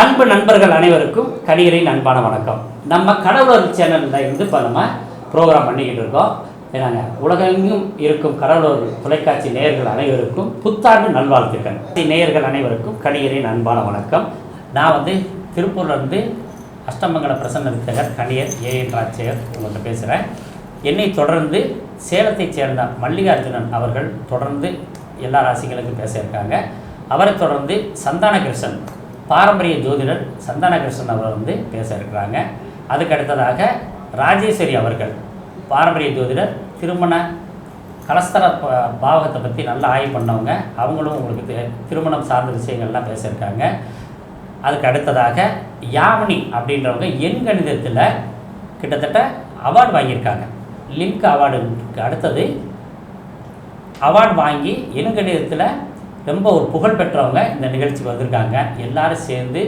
அன்பு நண்பர்கள் அனைவருக்கும் கணிகரின் அன்பான வணக்கம். நம்ம கடவுளர் சேனலில் இருந்து இப்போ நம்ம ப்ரோக்ராம் பண்ணிக்கிட்டு இருக்கோம். ஏன்னாங்க உலகெங்கும் இருக்கும் கடவுளர் தொலைக்காட்சி நேயர்கள் அனைவருக்கும் புத்தாண்டு நல்வாழ்த்துக்கள். நேயர்கள் அனைவருக்கும் கணிகரின் அன்பான வணக்கம். நான் வந்து திருப்பூர்லேருந்து அஷ்டமங்கல பிரசன்ன வித்தகர் கணியர் ஏஎன் ராஜ்சேகர் உங்கள்கிட்ட பேசுகிறேன் என்னை தொடர்ந்து சேலத்தைச் சேர்ந்த மல்லிகார்ஜுனன் அவர்கள் தொடர்ந்து எல்லா ராசிகளுக்கும் பேசியிருக்காங்க. அவரை தொடர்ந்து சந்தான கிருஷ்ணன் பாரம்பரிய ஜோதிடர் சந்தானகிருஷ்ணன் அவர் வந்து பேச இருக்கிறாங்க. அதுக்கு அடுத்ததாக ராஜேஸ்வரி அவர்கள் பாரம்பரிய ஜோதிடர் திருமண கலஸ்தர ப- பாவகத்தை பற்றி நல்லா ஆய்வு பண்ணவங்க. அவங்களும் உங்களுக்கு திருமணம் சார்ந்த விஷயங்கள்லாம் பேசியிருக்காங்க. அதுக்கு அடுத்ததாக யாமினி அப்படின்றவங்க எண் கணிதத்தில் கிட்டத்தட்ட அவார்டு வாங்கியிருக்காங்க. லிங்க் அவார்டுக்கு அடுத்தது அவார்டு வாங்கி எண் கணிதத்தில் ரொம்ப ஒரு புகழ் பெற்றவங்க இந்த நிகழ்ச்சிக்கு வந்திருக்காங்க. எல்லாரும் சேர்ந்து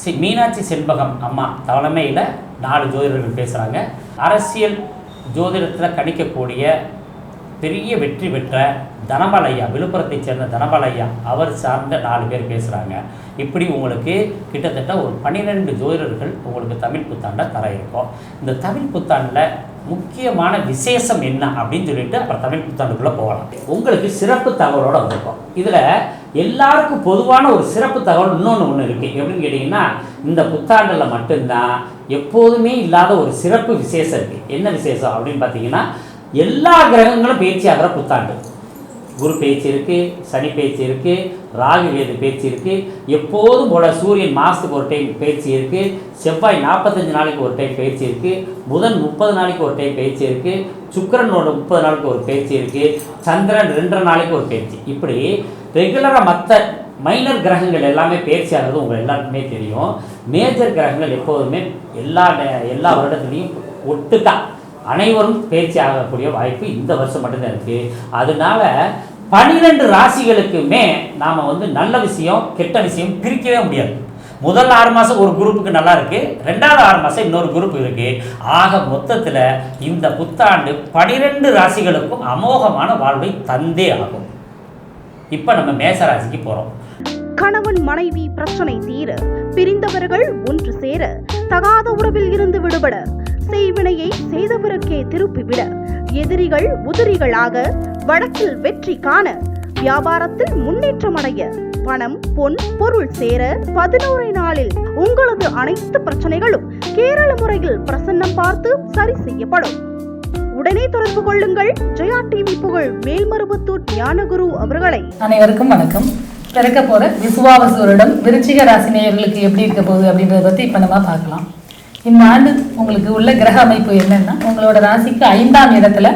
சி மீனாட்சி செண்பகம் அம்மா தலைமையில் நாலு ஜோதிடர்கள் பேசுகிறாங்க அரசியல் ஜோதிடத்தில் கணிக்கக்கூடிய பெரிய வெற்றி பெற்ற தனபாலையா விழுப்புரத்தைச் சேர்ந்த தனபாலையா அவர் சார்ந்த நாலு பேர் பேசுகிறாங்க இப்படி உங்களுக்கு கிட்டத்தட்ட ஒரு பன்னிரெண்டு ஜோதிடர்கள் உங்களுக்கு தமிழ் புத்தாண்டை தர இருக்கும். இந்த தமிழ் புத்தாண்டில் முக்கியமான விசேஷம் என்ன அப்படின்னு சொல்லிட்டு அப்புறம் தமிழ் புத்தாண்டுக்குள்ளே போகலாம். உங்களுக்கு சிறப்பு தகவலோட வந்திருக்கோம். இதில் எல்லாருக்கும் பொதுவான ஒரு சிறப்பு தகவல் இன்னொன்று ஒன்று இருக்குது எப்படின்னு கேட்டிங்கன்னா இந்த புத்தாண்டில் மட்டும்தான் எப்போதுமே இல்லாத ஒரு சிறப்பு விசேஷம் இருக்குது என்ன விசேஷம் அப்படின்னு பார்த்தீங்கன்னா எல்லா கிரகங்களும் பேச்சியாகிற ஆகிற புத்தாண்டு. குரு பேச்சு இருக்குது சனி பேச்சு இருக்குது ராகு வேது பேச்சு இருக்குது எப்போதும் போல சூரியன் மாதத்துக்கு ஒரு டைம் பேச்சு இருக்குது செவ்வாய் நாற்பத்தஞ்சு நாளைக்கு ஒரு டைம் பேச்சு இருக்குது புதன் முப்பது நாளைக்கு ஒரு டைம் பேச்சு இருக்குது சுக்கரனோட முப்பது நாளைக்கு ஒரு பேச்சு இருக்குது சந்திரன் ரெண்டரை நாளைக்கு ஒரு பேச்சு. இப்படி ரெகுலராக மற்ற மைனர் கிரகங்கள் எல்லாமே பேச்சு உங்கள் எல்லாருக்குமே தெரியும். மேஜர் கிரகங்கள் எப்போதுமே எல்லா எல்லா வருடத்துலேயும் ஒட்டுக்கா அனைவரும் பேச்சு ஆகக்கூடிய வாய்ப்பு இந்த வருஷம் மட்டும்தான் இருக்குது அதனால பனிரெண்டு ராசிகளுக்குமே நாம் வந்து நல்ல விஷயம் கெட்ட விஷயம் பிரிக்கவே முடியாது. முதல் ஆறு மாதம் ஒரு குரூப்புக்கு நல்லா இருக்கு. ரெண்டாவது ஆறு மாதம் இன்னொரு குரூப் இருக்கு. ஆக மொத்தத்தில் இந்த புத்தாண்டு பனிரெண்டு ராசிகளுக்கும் அமோகமான வாழ்வை தந்தே ஆகும். இப்போ நம்ம மேச ராசிக்கு போகிறோம் கணவன் மனைவி பிரச்சனை தீர பிரிந்தவர்கள் ஒன்று சேர தகாத உறவில் இருந்து விடுபட செய்வினையை செய்தவருக்கே திருப்பிவிட. எதிரிகள் உதிரிகளாக வழக்கில் வெற்றி காண வியாபாரத்தில் முன்னேற்றம் அடைய பணம் பொன் பொருள் சேர பதினோரு நாளில் உங்களது அனைத்து பிரச்சனைகளும் கேரள முறையில் பிரசன்னம் பார்த்து சரி செய்யப்படும். உடனே தொடர்பு கொள்ளுங்கள். ஜெயா டிவி புகழ் மேல்மருவத்தூர் ஞானகுரு அவர்களை. அனைவருக்கும் வணக்கம். பிறக்க போற விசுவாவசூரிடம் விருச்சிக ராசி நேயர்களுக்கு எப்படி இருக்க போகுது அப்படின்றத பத்தி இப்ப நம்ம பார்க்கலாம். இந்த ஆண்டு உங்களுக்கு உள்ள கிரக அமைப்பு என்னன்னா உங்களோட ராசிக்கு ஐந்தாம் இடத்துல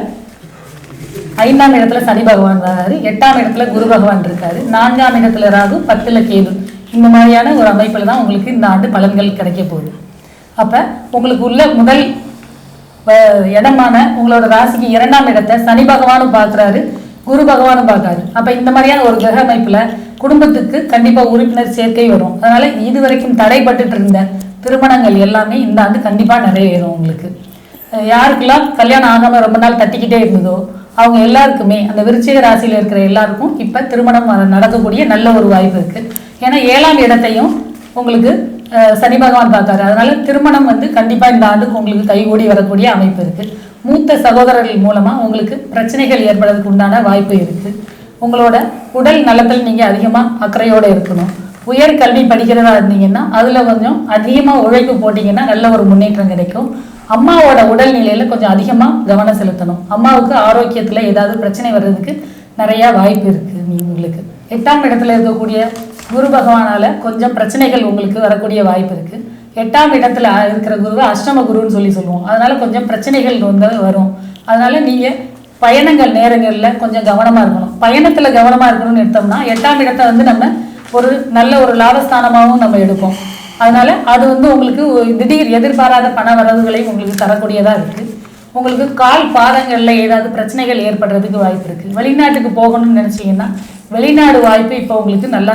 ஐந்தாம் இடத்துல சனி பகவான் வராரு. எட்டாம் இடத்துல குரு பகவான் இருக்காரு. நான்காம் இடத்துல ராகு பத்துல கேது. இந்த மாதிரியான ஒரு அமைப்புல தான் உங்களுக்கு இந்த ஆண்டு பலன்கள் கிடைக்க போகுது. அப்ப உங்களுக்கு உள்ள முதல் வ- இடமான உங்களோட ராசிக்கு இரண்டாம் இடத்தை சனி பகவானும் பார்க்குறாரு குரு பகவானும் பார்க்காரு அப்ப இந்த மாதிரியான ஒரு கிரக அமைப்புல குடும்பத்துக்கு கண்டிப்பா உறுப்பினர் சேர்க்கை வரும். அதனால இது வரைக்கும் தடைப்பட்டுட்டு இருந்த திருமணங்கள் எல்லாமே இந்த ஆண்டு கண்டிப்பாக நிறைவேறும் உங்களுக்கு. யாருக்கெல்லாம் கல்யாணம் ஆகாமல் ரொம்ப நாள் தட்டிக்கிட்டே இருந்ததோ அவங்க எல்லாருக்குமே அந்த விருச்சிக ராசியில் இருக்கிற எல்லாருக்கும் இப்போ திருமணம் வ- நடக்கக்கூடிய நல்ல ஒரு வாய்ப்பு இருக்குது ஏன்னா ஏழாம் இடத்தையும் உங்களுக்கு சனி பகவான் பார்த்தாரு அதனால திருமணம் வந்து கண்டிப்பாக இந்த ஆண்டுக்கு உங்களுக்கு கைகூடி வரக்கூடிய அமைப்பு இருக்குது மூத்த சகோதரர்கள் மூலமாக உங்களுக்கு பிரச்சனைகள் ஏற்படுறதுக்கு உண்டான வாய்ப்பு இருக்குது உங்களோட உடல் நலத்தில் நீங்கள் அதிகமாக அக்கறையோடு இருக்கணும். உயர் கல்வி படிக்கிறதா இருந்தீங்கன்னா அதில் கொஞ்சம் அதிகமாக உழைப்பு போட்டிங்கன்னா நல்ல ஒரு முன்னேற்றம் கிடைக்கும். அம்மாவோட உடல்நிலையில் கொஞ்சம் அதிகமாக கவனம் செலுத்தணும். அம்மாவுக்கு ஆரோக்கியத்தில் ஏதாவது பிரச்சனை வர்றதுக்கு நிறையா வாய்ப்பு இருக்குது நீ- உங்களுக்கு. எட்டாம் இடத்துல இருக்கக்கூடிய குரு பகவானால் கொஞ்சம் பிரச்சனைகள் உங்களுக்கு வரக்கூடிய வாய்ப்பு இருக்குது எட்டாம் இடத்துல இருக்கிற குருவை அஷ்டம குருன்னு சொல்லி சொல்லுவோம். அதனால் கொஞ்சம் பிரச்சனைகள் வந்து வரும். அதனால் நீங்கள் பயணங்கள் நேரங்களில் கொஞ்சம் கவனமாக இருக்கணும். பயணத்தில் கவனமாக இருக்கணும்னு எடுத்தோம்னா எட்டாம் இடத்தை வந்து நம்ம ஒரு நல்ல ஒரு லாபஸ்தானமாகவும் நம்ம எடுப்போம். அதனால அது வந்து உங்களுக்கு திடீர் எதிர்பாராத பண வரவுகளை உங்களுக்கு தரக்கூடியதாக இருக்கு. உங்களுக்கு கால் பாதங்களில் ஏதாவது பிரச்சனைகள் ஏற்படுறதுக்கு வாய்ப்பு இருக்கு. வெளிநாட்டுக்கு போகணும்னு நினைச்சீங்கன்னா வெளிநாடு வாய்ப்பு இப்போ உங்களுக்கு நல்லா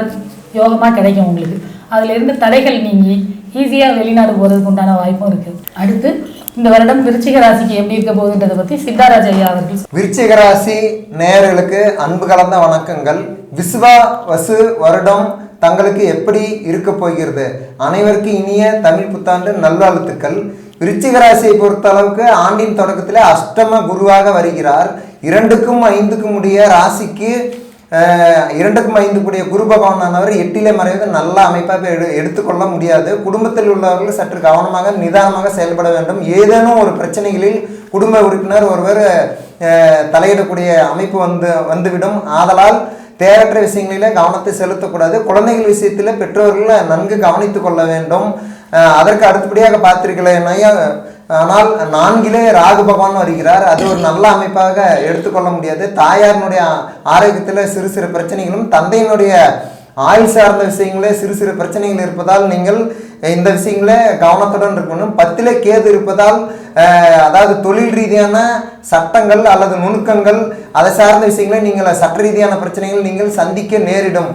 யோகமாக கிடைக்கும் உங்களுக்கு. அதுல இருந்து தடைகள் நீங்கி ஈஸியாக வெளிநாடு போகிறதுக்கு உண்டான வாய்ப்பும் இருக்குது அடுத்து இந்த வருடம் விருச்சிக ராசிக்கு எப்படி இருக்க போகுதுன்றதை பற்றி சித்தாராஜ் ஐயா அவர்கள் விருச்சிக ராசி நேர்களுக்கு அன்பு கலந்த வணக்கங்கள். விஸ்வா வசு வருடம் தங்களுக்கு எப்படி இருக்க போகிறது? அனைவருக்கும் இனிய தமிழ் புத்தாண்டு நல்வாழ்த்துக்கள். விருச்சிக ராசியை பொறுத்த அளவுக்கு ஆண்டின் தொடக்கத்தில் அஷ்டம குருவாக வருகிறார். இரண்டுக்கும் ஐந்துக்கும் உடைய ராசிக்கு இரண்டுக்கும் ஐந்து கூடிய குரு பகவானானவர் எட்டிலே மறைவது நல்ல அமைப்பாக எடு எடுத்துக்கொள்ள முடியாது. குடும்பத்தில் உள்ளவர்கள் சற்று கவனமாக நிதானமாக செயல்பட வேண்டும். ஏதேனும் ஒரு பிரச்சனைகளில் குடும்ப உறுப்பினர் ஒருவர் தலையிடக்கூடிய அமைப்பு வந்து வந்துவிடும். ஆதலால் தேவையற்ற விஷயங்களிலே கவனத்தை செலுத்தக்கூடாது. குழந்தைகள் விஷயத்தில் பெற்றோர்கள் நன்கு கவனித்து கொள்ள வேண்டும். அதற்கு அடுத்தபடியாக பார்த்தீர்களேனாயா ஆனால் நான்கிலே ராகு பகவான் வருகிறார். அது ஒரு நல்ல அமைப்பாக எடுத்துக்கொள்ள முடியாது. தாயாரினுடைய ஆரோக்கியத்தில் சிறு சிறு பிரச்சனைகளும் தந்தையினுடைய ஆயுள் சார்ந்த விஷயங்களே சிறு சிறு பிரச்சனைகள் இருப்பதால் நீங்கள் இந்த விஷயங்கள கவனத்துடன் இருக்கணும். பத்திலே கேது இருப்பதால் அதாவது தொழில் ரீதியான சட்டங்கள் அல்லது நுணுக்கங்கள் அதை சார்ந்த விஷயங்களை நீங்கள் சட்ட ரீதியான பிரச்சனைகள் நீங்கள் சந்திக்க நேரிடும்.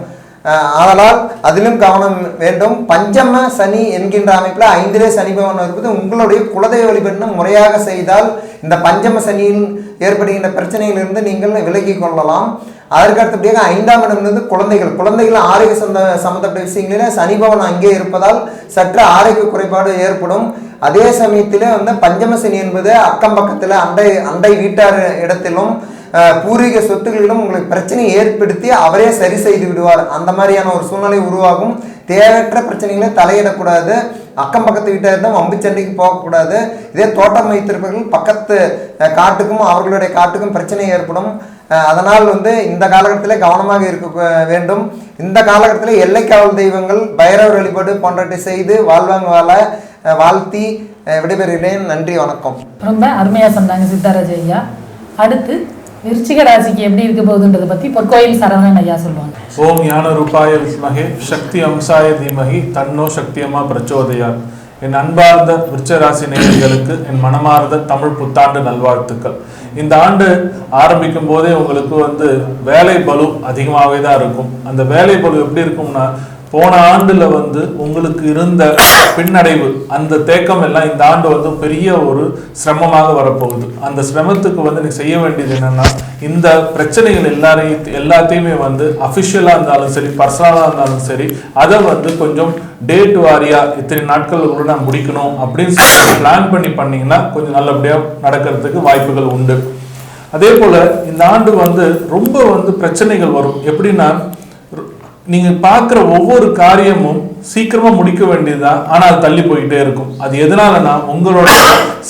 ஆதலால் அதிலும் கவனம் வேண்டும். பஞ்சம சனி என்கின்ற அமைப்பில் ஐந்திலே சனி பவன் இருப்பது உங்களுடைய குலதெய்வ வழிபாடு முறையாக செய்தால் இந்த பஞ்சம சனியில் ஏற்படுகின்ற பிரச்சனையிலிருந்து நீங்கள் விலகி கொள்ளலாம். அதற்கு அடுத்தபடியாக ஐந்தாம் இடமிருந்து குழந்தைகள். குழந்தைகள் ஆரோக்கிய சந்த சம்பந்தப்பட்ட விஷயங்களில் சனி பவன் அங்கே இருப்பதால் சற்று ஆரோக்கிய குறைபாடு ஏற்படும். அதே சமயத்தில் வந்து பஞ்சம சனி என்பது அக்கம் பக்கத்தில் அண்டை அண்டை வீட்டார் இடத்திலும் பூர்வீக சொத்துகளிலும் உங்களுக்கு பிரச்சனையை ஏற்படுத்தி அவரே சரி செய்து விடுவார். அந்த மாதிரியான ஒரு சூழ்நிலை உருவாகும். தேவையற்ற பிரச்சனைகளை தலையிடக்கூடாது. அக்கம் பக்கத்து வீட்டார் தான் வம்பு சண்டைக்கு போகக்கூடாது. இதே தோட்டம் வைத்திருப்பவர்கள் பக்கத்து காட்டுக்கும் அவர்களுடைய காட்டுக்கும் பிரச்சனை ஏற்படும். அதனால் வந்து இந்த காலகட்டத்தில் கவனமாக இருக்க வேண்டும். இந்த காலகட்டத்தில் எல்லைக்காவல் தெய்வங்கள் பைரவர் வழிபாடு போன்றவற்றை செய்து வாழ்வாங்க வாழ வாழ்த்தி விடைபெறுகிறேன். நன்றி வணக்கம். ரொம்ப அருமையாக சொன்னாங்க சித்தராஜ் ஐயா அடுத்து விருச்சிக ராசிக்கு எப்படி இருக்க போகுதுன்றதை பற்றி பொற்கோயில் சரவணன் ஐயா சொல்லுவாங்க. ஓம் ஞான ரூபாய விஸ்மகே சக்தி அம்சாய தீமகி தன்னோ சக்தியமா பிரச்சோதயார் என் அன்பார்ந்த விருச்சராசி நேயர்களுக்கு என் மனமார்ந்த தமிழ் புத்தாண்டு நல்வாழ்த்துக்கள். இந்த ஆண்டு ஆரம்பிக்கும் போதே உங்களுக்கு வந்து வேலை பலு அதிகமாகவே தான் இருக்கும். அந்த வேலை பலு எப்படி இருக்கும்னா போன ஆண்டுல வந்து உங்களுக்கு இருந்த பின்னடைவு அந்த தேக்கம் எல்லாம் இந்த ஆண்டு வந்து பெரிய ஒரு சிரமமாக வரப்போகுது. அந்த சிரமத்துக்கு வந்து நீ செய்ய வேண்டியது என்னன்னா இந்த பிரச்சனைகள் எல்லாரையும் எல்லாத்தையுமே வந்து அஃபிஷியலாக இருந்தாலும் சரி பர்சனலாக இருந்தாலும் சரி அதை வந்து கொஞ்சம் டேட் வாரியா இத்தனை நாட்களுக்குள்ள நான் முடிக்கணும் அப்படின்னு சொல்லி பிளான் பண்ணி பண்ணீங்கன்னா கொஞ்சம் நல்லபடியாக நடக்கிறதுக்கு வாய்ப்புகள் உண்டு. அதே போல இந்த ஆண்டு வந்து ரொம்ப வந்து பிரச்சனைகள் வரும். எப்படின்னா நீங்கள் பார்க்குற ஒவ்வொரு காரியமும் சீக்கிரமாக முடிக்க வேண்டியதுதான். ஆனால் அது தள்ளி போயிட்டே இருக்கும். அது எதனாலனா உங்களோட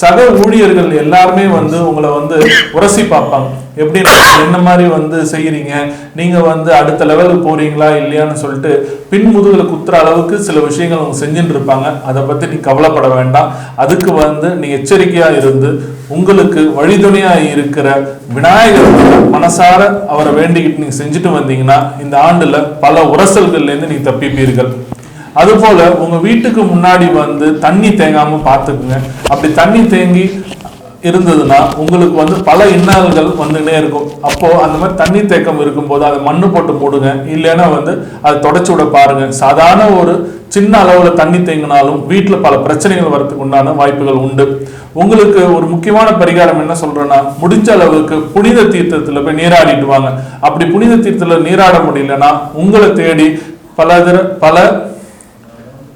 சக ஊழியர்கள் எல்லாருமே வந்து உங்களை வந்து உரசி பார்ப்பாங்க. எப்படின்னா என்ன மாதிரி வந்து செய்கிறீங்க நீங்கள் வந்து அடுத்த லெவலுக்கு போறீங்களா இல்லையான்னு சொல்லிட்டு பின்முதுகில் குத்துற அளவுக்கு சில விஷயங்கள் அவங்க செஞ்சுட்டு இருப்பாங்க. அதை பற்றி நீ கவலைப்பட வேண்டாம். அதுக்கு வந்து நீ எச்சரிக்கையாக இருந்து உங்களுக்கு வழிதுணையாக இருக்கிற விநாயகர் மனசார அவரை வேண்டிக்கிட்டு நீங்கள் செஞ்சுட்டு வந்தீங்கன்னா இந்த ஆண்டில் பல உரசல்கள்லேருந்து நீ தப்பிப்பீர்கள். அதுபோல் உங்கள் வீட்டுக்கு முன்னாடி வந்து தண்ணி தேங்காமல் பார்த்துக்குங்க. அப்படி தண்ணி தேங்கி இருந்ததுன்னா உங்களுக்கு வந்து பல இன்னல்கள் வந்துகிட்டே இருக்கும். அப்போது அந்த மாதிரி தண்ணி தேக்கம் இருக்கும்போது அதை மண்ணு போட்டு மூடுங்க. இல்லைன்னா வந்து அதை தொடச்சி விட பாருங்கள் சாதாரண ஒரு சின்ன அளவில் தண்ணி தேங்கினாலும் வீட்டில் பல பிரச்சனைகள் வரதுக்கு உண்டான வாய்ப்புகள் உண்டு. உங்களுக்கு ஒரு முக்கியமான பரிகாரம் என்ன சொல்றேன்னா முடிஞ்ச அளவுக்கு புனித தீர்த்தத்தில் போய் நீராடிட்டு வாங்க. அப்படி புனித தீர்த்தத்தில் நீராட முடியலன்னா உங்களை தேடி பல பல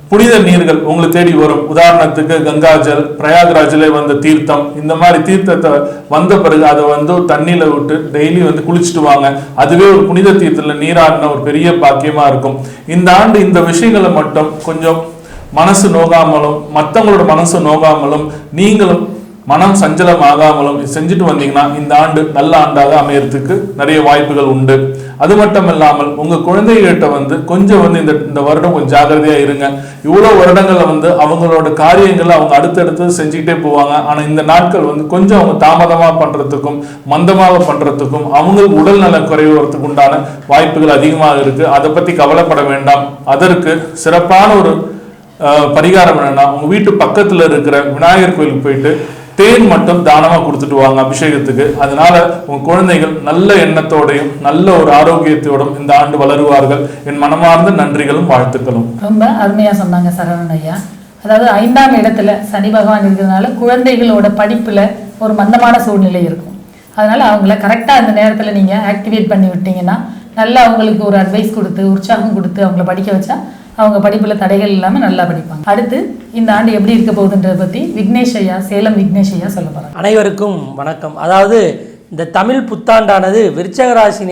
புனித நீர்கள் உங்களை தேடி வரும். உதாரணத்துக்கு கங்காஜல் பிரயாக்ராஜிலே வந்த தீர்த்தம் இந்த மாதிரி தீர்த்தத்தை வந்த பிறகு அதை வந்து தண்ணியில விட்டு டெய்லி வந்து குளிச்சுட்டு வாங்க. அதுவே ஒரு புனித தீர்த்தத்தில் நீராடின ஒரு பெரிய பாக்கியமா இருக்கும். இந்த ஆண்டு இந்த விஷயங்களை மட்டும் கொஞ்சம் மனசு நோகாமலும் மற்றவங்களோட மனசு நோகாமலும் நீங்களும் மனம் சஞ்சலம் ஆகாமலும் செஞ்சுட்டு வந்தீங்கன்னா இந்த ஆண்டு நல்ல ஆண்டாக அமையறதுக்கு நிறைய வாய்ப்புகள் உண்டு. அது மட்டும் இல்லாமல் உங்க குழந்தைகிட்ட வந்து கொஞ்சம் வந்து இந்த இந்த வருடம் கொஞ்சம் ஜாக்கிரதையா இருங்க. இவ்வளவு வருடங்கள்ல வந்து அவங்களோட காரியங்களை அவங்க அடுத்தடுத்து செஞ்சுக்கிட்டே போவாங்க. ஆனா இந்த நாட்கள் வந்து கொஞ்சம் அவங்க தாமதமா பண்றதுக்கும் மந்தமாக பண்றதுக்கும் அவங்களுக்கு உடல் நலம் குறைவு உண்டான வாய்ப்புகள் அதிகமாக இருக்கு. அதை பத்தி கவலைப்பட வேண்டாம். அதற்கு சிறப்பான ஒரு பரிகாரம் என்னன்னா உங்க வீட்டு பக்கத்துல இருக்கிற விநாயகர் கோயிலுக்கு போயிட்டு தேன் மட்டும் தானமாக கொடுத்துட்டு வாங்க அபிஷேகத்துக்கு. அதனால உங்க குழந்தைகள் நல்ல எண்ணத்தோடையும் நல்ல ஒரு ஆரோக்கியத்தோடும் இந்த ஆண்டு வளருவார்கள். என் மனமார்ந்த நன்றிகளும் வாழ்த்துக்களும். ரொம்ப அருமையாக சொன்னாங்க சரவணன் ஐயா. அதாவது ஐந்தாம் இடத்துல சனி பகவான் இருக்கிறதுனால குழந்தைகளோட படிப்புல ஒரு மந்தமான சூழ்நிலை இருக்கும். அதனால அவங்கள கரெக்டாக அந்த நேரத்தில் நீங்கள் ஆக்டிவேட் பண்ணி விட்டீங்கன்னா நல்லா அவங்களுக்கு ஒரு அட்வைஸ் கொடுத்து உற்சாகம் கொடுத்து அவங்கள படிக்க வச்சா அவங்க படிப்பில் தடைகள் இல்லாமல் நல்லா படிப்பாங்க. அடுத்து இந்த ஆண்டு எப்படி இருக்க போகுதுன்றதை பற்றி விக்னேஷ் ஐயா சேலம் விக்னேஷ் ஐயா சொல்ல போகிறாங்க அனைவருக்கும் வணக்கம். அதாவது இந்த தமிழ் புத்தாண்டானது விருச்சக ராசி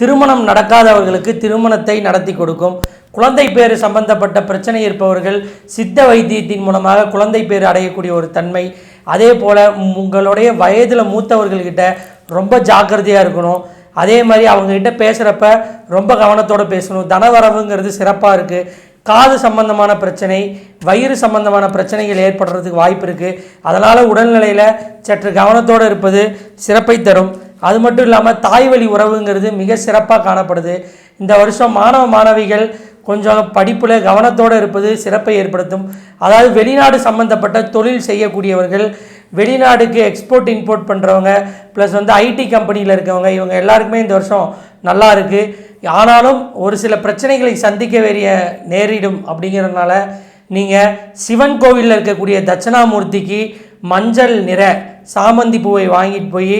திருமணம் நடக்காதவர்களுக்கு திருமணத்தை நடத்தி கொடுக்கும். குழந்தை பேர் சம்பந்தப்பட்ட பிரச்சனை இருப்பவர்கள் சித்த வைத்தியத்தின் மூலமாக குழந்தை பேர் அடையக்கூடிய ஒரு தன்மை. அதே போல் உங்களுடைய வயதில் மூத்தவர்கள்கிட்ட ரொம்ப ஜாக்கிரதையாக இருக்கணும். அதே மாதிரி அவங்கக்கிட்ட பேசுகிறப்ப ரொம்ப கவனத்தோடு பேசணும். தனவரவுங்கிறது சிறப்பாக இருக்குது காது சம்பந்தமான பிரச்சனை வயிறு சம்பந்தமான பிரச்சனைகள் ஏற்படுறதுக்கு வாய்ப்பு இருக்குது அதனால் உடல்நிலையில் சற்று கவனத்தோடு இருப்பது சிறப்பை தரும். அது மட்டும் இல்லாமல் தாய் வழி உறவுங்கிறது மிக சிறப்பாக காணப்படுது. இந்த வருஷம் மாணவ மாணவிகள் கொஞ்சம் படிப்பில் கவனத்தோடு இருப்பது சிறப்பை ஏற்படுத்தும். அதாவது வெளிநாடு சம்பந்தப்பட்ட தொழில் செய்யக்கூடியவர்கள் வெளிநாடுக்கு எக்ஸ்போர்ட் இம்போர்ட் பண்ணுறவங்க ப்ளஸ் வந்து ஐடி கம்பெனியில் இருக்கவங்க இவங்க எல்லாருக்குமே இந்த வருஷம் நல்லா இருக்குது ஆனாலும் ஒரு சில பிரச்சனைகளை சந்திக்க வேண்டிய நேரிடும் அப்படிங்கிறதுனால நீங்கள் சிவன் கோவிலில் இருக்கக்கூடிய தட்சணாமூர்த்திக்கு மஞ்சள் நிற சாமந்தி பூவை வாங்கிட்டு போய்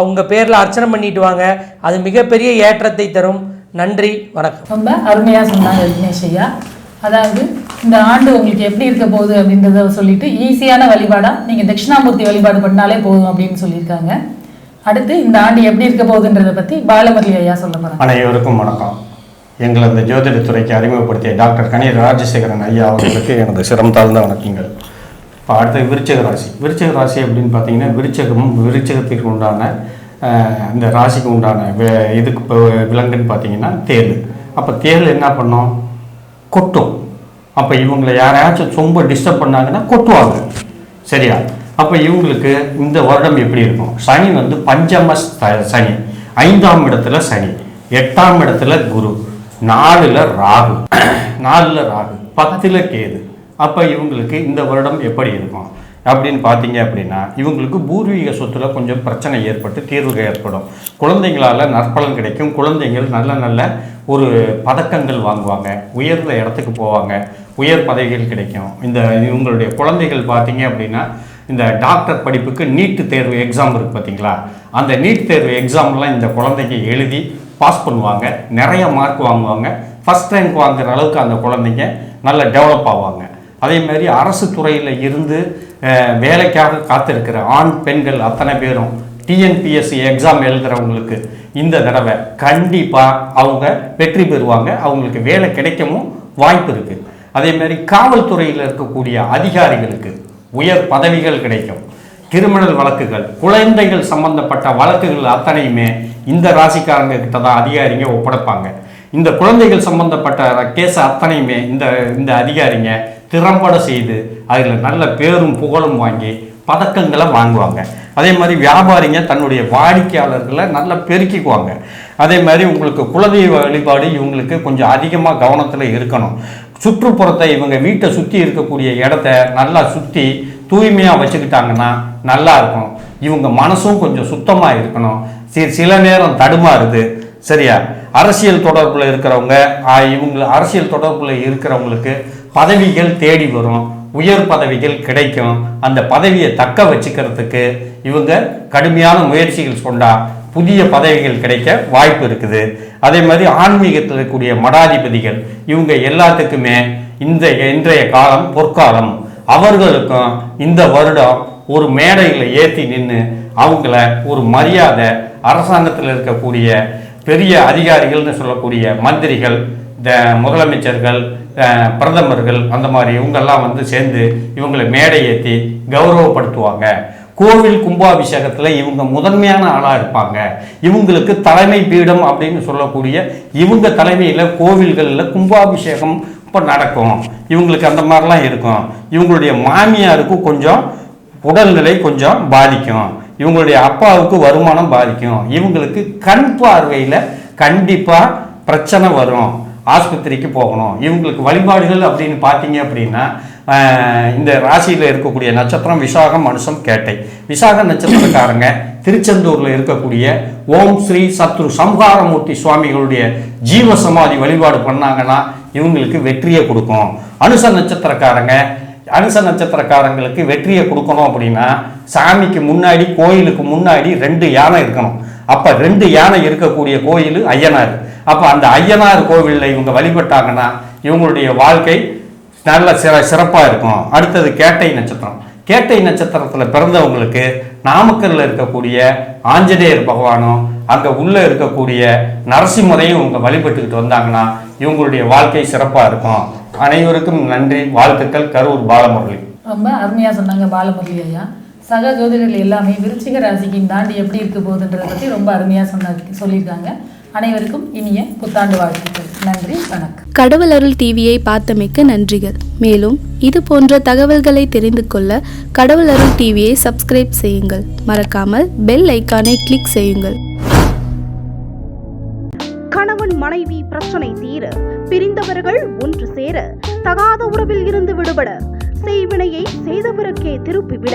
அவங்க பேரில் அர்ச்சனை பண்ணிட்டு வாங்க. அது மிகப்பெரிய ஏற்றத்தை தரும். நன்றி வணக்கம். ரொம்ப அருமையாக சொன்னாங்க விக்னேஷ் ஐயா. அதாவது இந்த ஆண்டு உங்களுக்கு எப்படி இருக்க போகுது அப்படின்றத சொல்லிட்டு ஈஸியான வழிபாடாக நீங்கள் தட்சிணாமூர்த்தி வழிபாடு பண்ணாலே போதும் அப்படின்னு சொல்லியிருக்காங்க. அடுத்து இந்த ஆண்டு எப்படி இருக்க போகுதுன்றதை பற்றி பாலமுரளி ஐயா சொல்ல போகிறாங்க அனைவருக்கும் வணக்கம். எங்களை இந்த ஜோதிடத்துறைக்கு அறிமுகப்படுத்திய டாக்டர் கணேர் ராஜசேகரன் ஐயா அவர்களுக்கு எனது சிரம் தாழ்ந்த வணக்கங்கள். இப்போ அடுத்து விருச்சக ராசி. விருச்சக ராசி அப்படின்னு பார்த்தீங்கன்னா விருச்சகம் விருச்சகத்திற்கு உண்டான இந்த ராசிக்கு உண்டான வே- இதுக்கு இப்போ விலங்குன்னு பார்த்தீங்கன்னா தேள். அப்போ தேள் என்ன பண்ணோம்? கொட்டும். அப்போ இவங்களை யாரையாச்சும் ரொம்ப டிஸ்டர்ப் பண்ணாங்கன்னா கொட்டுவாங்க. சரியா? அப்போ இவங்களுக்கு இந்த வருடம் எப்படி இருக்கும்? சனி வந்து பஞ்சம சனி. ஐந்தாம் இடத்துல சனி. எட்டாம் இடத்துல குரு. நாலுல ராகு. நாலுல ராகு. பத்துல கேது. அப்போ இவங்களுக்கு இந்த வருடம் எப்படி இருக்கும்? அப்படின்னு பார்த்தீங்க அப்படின்னா இவங்களுக்கு பூர்வீக சொத்துல கொஞ்சம் பிரச்சனை ஏற்பட்டு தீர்வு ஏற்படும். குழந்தைங்களால் நற்பலன் கிடைக்கும். குழந்தைகள் நல்ல நல்ல ஒரு பதக்கங்கள் வாங்குவாங்க. உயர்ந்த இடத்துக்கு போவாங்க. உயர் பதவிகள் கிடைக்கும். இந்த இவங்களுடைய குழந்தைகள் பார்த்தீங்க அப்படின்னா இந்த டாக்டர் படிப்புக்கு நீட்டு தேர்வு எக்ஸாம் இருக்குது பார்த்தீங்களா? அந்த நீட் தேர்வு எக்ஸாம்லாம் இந்த குழந்தைங்க எழுதி பாஸ் பண்ணுவாங்க. நிறைய மார்க் வாங்குவாங்க. ஃபஸ்ட் ரேங்க் வாங்குற அளவுக்கு அந்த குழந்தைங்க நல்லா டெவலப் ஆவாங்க. அதே மாதிரி அரசு துறையில் இருந்து வேலைக்காக காத்திருக்கிற ஆண் பெண்கள் அத்தனை பேரும் டிஎன்பிஎஸ்சி எக்ஸாம் எழுதுறவங்களுக்கு இந்த தடவை கண்டிப்பாக அவங்க வெற்றி பெறுவாங்க. அவங்களுக்கு வேலை கிடைக்கவும் வாய்ப்பு இருக்குது அதே மாதிரி காவல்துறையில் இருக்கக்கூடிய அதிகாரிகளுக்கு உயர் பதவிகள் கிடைக்கும். கிரிமினல் வழக்குகள் குழந்தைகள் சம்பந்தப்பட்ட வழக்குகள் அத்தனையுமே இந்த ராசிக்காரங்க கிட்ட தான் அதிகாரிங்க ஒப்படைப்பாங்க. இந்த குழந்தைகள் சம்பந்தப்பட்ட கேஸ் அத்தனையுமே இந்த இந்த அதிகாரிங்க திறம்பட செய்து அதில் நல்ல பேரும் புகழும் வாங்கி பதக்கங்களை வாங்குவாங்க. அதே மாதிரி வியாபாரிங்க தன்னுடைய வாடிக்கையாளர்களை நல்லா பெருக்கிக்குவாங்க. அதே மாதிரி உங்களுக்கு குலதெய்வ வழிபாடு இவங்களுக்கு கொஞ்சம் அதிகமாக கவனத்தில் இருக்கணும். சுற்றுப்புறத்தை இவங்க வீட்டை சுற்றி இருக்கக்கூடிய இடத்த நல்லா சுற்றி தூய்மையாக வச்சுக்கிட்டாங்கன்னா நல்லா இருக்கும். இவங்க மனசும் கொஞ்சம் சுத்தமாக இருக்கணும். சி சில நேரம் தடுமாறுது. சரியா? அரசியல் தொடர்பில் இருக்கிறவங்க இவங்க அரசியல் தொடர்பில் இருக்கிறவங்களுக்கு பதவிகள் தேடி வரும். உயர் பதவிகள் கிடைக்கும். அந்த பதவியை தக்க வச்சுக்கிறதுக்கு இவங்க கடுமையான முயற்சிகள் கொண்டா புதிய பதவிகள் கிடைக்க வாய்ப்பு இருக்குது. அதே மாதிரி ஆன்மீகத்தில் இருக்கக்கூடிய மடாதிபதிகள் இவங்க எல்லாத்துக்குமே இந்த இன்றைய காலம் பொற்காலம். அவர்களுக்கும் இந்த வருடம் ஒரு மேடையில் ஏற்றி நின்று அவங்கள ஒரு மரியாதை அரசாங்கத்தில் இருக்கக்கூடிய பெரிய அதிகாரிகள்னு சொல்லக்கூடிய மந்திரிகள் இந்த முதலமைச்சர்கள் பிரதமர்கள் அந்த மாதிரி இவங்கெல்லாம் வந்து சேர்ந்து இவங்களை மேடை ஏற்றி கௌரவப்படுத்துவாங்க. கோவில் கும்பாபிஷேகத்தில் இவங்க முதன்மையான ஆளாக இருப்பாங்க. இவங்களுக்கு தலைமை பீடம் அப்படின்னு சொல்லக்கூடிய இவங்க தலைமையில் கோவில்களில் கும்பாபிஷேகம் இப்போ நடக்கும். இவங்களுக்கு அந்த மாதிரிலாம் இருக்கும். இவங்களுடைய மாமியாருக்கும் கொஞ்சம் உடல்நிலை கொஞ்சம் பாதிக்கும். இவங்களுடைய அப்பாவுக்கு வருமானம் பாதிக்கும். இவங்களுக்கு கண் பார்வையில் கண்டிப்பாக பிரச்சனை வரும். ஆஸ்பத்திரிக்கு போகணும். இவங்களுக்கு வழிபாடுகள் அப்படின்னு பார்த்தீங்க அப்படின்னா இந்த ராசியில் இருக்கக்கூடிய நட்சத்திரம் விசாகம் மனுஷம் கேட்டை. விசாக நட்சத்திரக்காரங்க திருச்செந்தூரில் இருக்கக்கூடிய ஓம் ஸ்ரீ சத்ரு சம்ஹாரமூர்த்தி சுவாமிகளுடைய ஜீவ சமாதி வழிபாடு பண்ணாங்கன்னா இவங்களுக்கு வெற்றியை கொடுக்கும். அனுச நட்சத்திரக்காரங்க அனுச நட்சத்திரக்காரங்களுக்கு வெற்றியை கொடுக்கணும் அப்படின்னா சாமிக்கு முன்னாடி கோயிலுக்கு முன்னாடி ரெண்டு யானை இருக்கணும். அப்போ ரெண்டு யானை இருக்கக்கூடிய கோயில் ஐயனார். அப்போ அந்த ஐயனார் கோவிலில் இவங்க வழிபட்டாங்கன்னா இவங்களுடைய வாழ்க்கை நல்ல சிற சிறப்பாக இருக்கும். அடுத்தது கேட்டை நட்சத்திரம். கேட்டை நட்சத்திரத்தில் பிறந்தவங்களுக்கு நாமக்கல்ல இருக்கக்கூடிய ஆஞ்சநேயர் பகவானும் அங்கே உள்ளே இருக்கக்கூடிய நரசிம்மரையும் இவங்க வழிபட்டுக்கிட்டு வந்தாங்கன்னா இவங்களுடைய வாழ்க்கை சிறப்பாக இருக்கும். அனைவருக்கும் நன்றி வாழ்த்துக்கள் கரூர் பாலமுரளி. ரொம்ப அருமையாக சொன்னாங்க பாலமுரளி ஐயா. சக ஜோதிடர்கள் எல்லாமே விருச்சிக ராசிக்கு இந்த ஆண்டு எப்படி இருக்க போகுதுன்றதை பற்றி ரொம்ப அருமையாக சொன்ன சொல்லியிருக்காங்க. அனைவருக்கும் இனிய புத்தாண்டு வாழ்த்துக்கள். நன்றி வணக்கம். கடவுள் அருள் டிவியை பார்த்தமைக்கு நன்றிகள். மேலும் இது போன்ற தகவல்களை தெரிந்து கொள்ள கடவுள் அருள் டிவியை சப்ஸ்கிரைப் செய்யுங்கள். மறக்காமல் பெல் ஐக்கானை கிளிக் செய்யுங்கள். கணவன் மனைவி பிரச்சனை தீர பிரிந்தவர்கள் ஒன்று சேர தகாத உறவில் இருந்து விடுபட செய்வினையை செய்தவருக்கே திருப்பிவிட